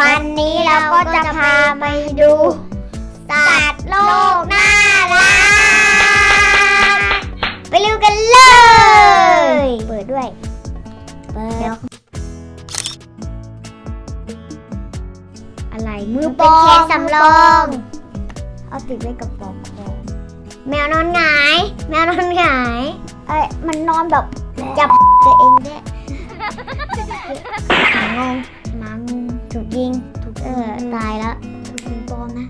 วันนี้เราก็จะพาไปดูสัตว์โลกน่ารักไปดูกันเลย เปิดด้วย เปิด อะไรมือปองเป็นเคสสำรอง เอาติดไว้กับปลอกคอแมวนอนหงาย แมวนอนหงายเอ้ยมันนอนแบบจับตัวเองได้หมางงหมาง ตายแล้วถูกยิงปลอมนะ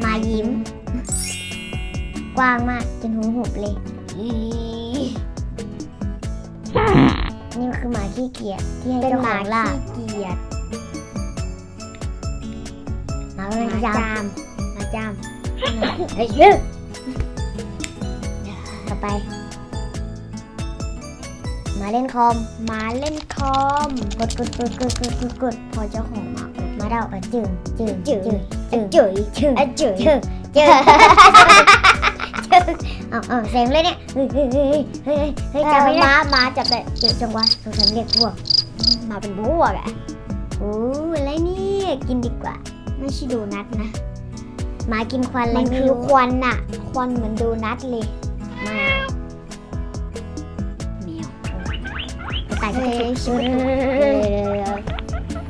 หมายิ้ม กว้างมากจนหูหุบเลยนี่คือหมาขี้เกียจที่ให้เจ้าของล่าขี้เกียจหมากำลังจามหมาจามเฮ้ยชื่อต่อไปห มาเล่นคอม มาเล่นคอม กดกดกดกดกดกดกดพอเจ้าของมากดมาเดาเออจืดจืดจืดจืดจืดจืดจืดจืดจืดเอาเอาเสียงเลยเนี่ย เฮ้ยเฮ้ยเฮ้ยเฮ้ยเฮ้ยจับไม่ได้มามาจับได้เดี๋ยวจังหวะสงสัยเรียกพวก มาเป็นพวกอะโอ้อะไรนี่กินดีกว่า ไม่ใช่โดูนัทนะมากินควันอะไรมันไม่คือรู้ควันน่ะ ควันเหมือนโดนัทเลยมาายเฮ้ก็ยชื่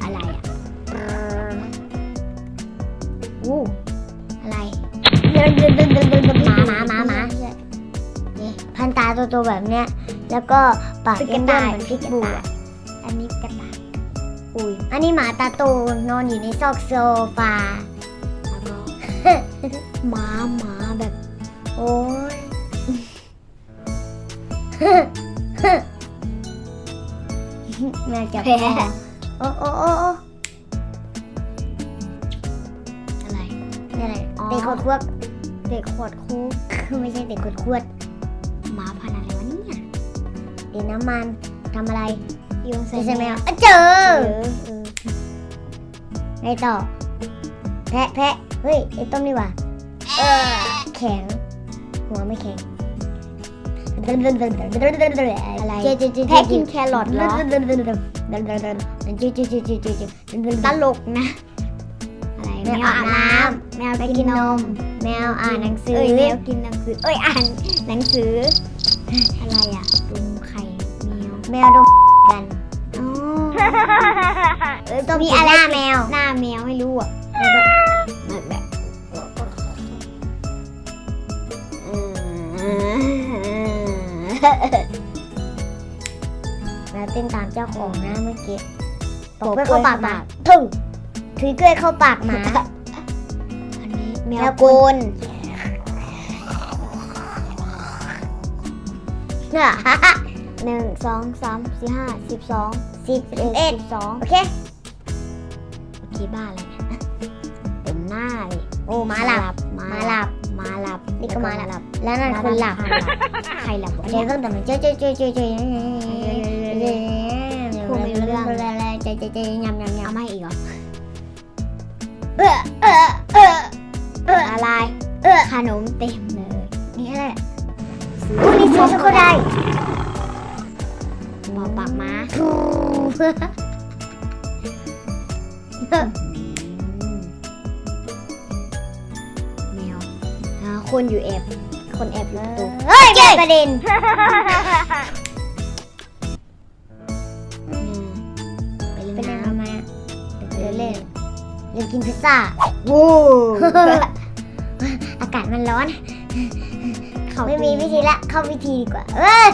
อะไรอะอู้อะไรหมาหมาหมาหมานี่พันตาโตๆแบบเนี้ย แล้วก็ปากเป็นกระต่ายเหมือนพิกบูอะอันนี้กระต่ายอุ้ยอันนี้หมาตาโตนอนอยู่ในซอกโซฟาแล้วก็หมาหมาแบบ โอ้ย Huh. แม่จับคอโอ้โอ้โอ้โอ้อะไรนี่อะไรอ๋อเด็กขวดควบเด็กขวดคูไม่ใช่เด็กขวดขวดหมาพันธุ์อะไรวะเนี่ยเด็กน้ำมันทำอะไรโยนใส่ใช่ไหมแมวอะเจอเออเออไงต่อ แพะแพะเฮ้ยไอ้ต้มนี่หว่า เออ แข็ง หัวไม่แข็ง อะไรเจเจเจแพ้กินแครอทเหรอตลกนะอะไรแมแมววอาอาบบน้น้ำแมวำไปกิกินนนนมมแมวอ่านหนังสือเอ้ยแมวกินหนังสือเอ้ยอ่านหนังสือ อะไรอะดุมไข่แมวแมวดมกันอ๋อเออต้องมีอะไรแมวหน้าแมวไม่รู้อะ แมวเต้นตามเจ้าของนะเมื่อกี้ตกกล้วยเข้าปากหมาถึงถือกล้วยเข้าปากหมาอันนี้แมแมววโกโกนนเนี่ยหนึ่งสองสามสี่ห้าสิบสองสิบสิบเอ็เอ็ดดสิบสองโอเคโอเคบ้าอะไรเนี่ยเต็มหน้าเลยโอ้หมาหลับหมาหมาหหลัลับบหมาหลับ นี่ก็หมาหลับแวแล้วนั่นคนหลับ ใครหลับวะเดี๋เนี่ยวยก็แต่มันเจ๊เจ๊เจ๊เจ๊เจ๊พูดไม่รู้เรื่องเจ๊เจ๊เจ๊ยำยำยำเอามาอีกเหรอเออเออเออเอออะไรเออขนมเต็มเลยนี่อะไรผู้นี้ซื้อช็อกโกแลตหมอปากม้า คนอยู่แอบ คนแอบอยู่ประตูเฮ้ยแม่กระเด็นไปเล่นเป็นยังน้ำไงมาเดินเล่นเล่นกินพิซซ่าวูอากาศมันร้อน เขาไม่มีวิธีละ เข้าวิธีดีกว่า เอ้ย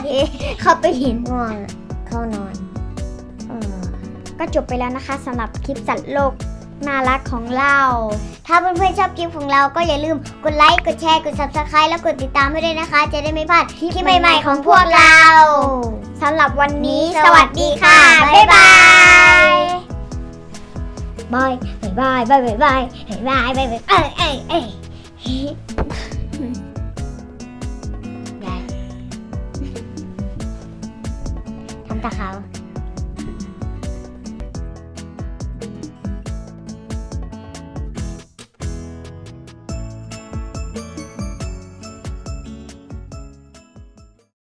เข้าไปเห็นง่วงอะเข้านอนเออก็จบไปแล้วนะคะสำหรับคลิปสัตว์โลก น่ารักของเรา ถ้าเพื่อนๆชอบคลิปของเราก็อย่าลืมกดไลค์ กดแชร์ กด subscribe แล้วกดติดตามให้ด้วยนะคะ จะได้ไม่พลาดคลิปใหม่ๆของพวกเราสำหรับวันนี้ สวัสดีค่ะ บ๊ายบายบายบายบายบายบายบายบายบายเอ้ยเอ้ยเอ้ยยายทำตาขาว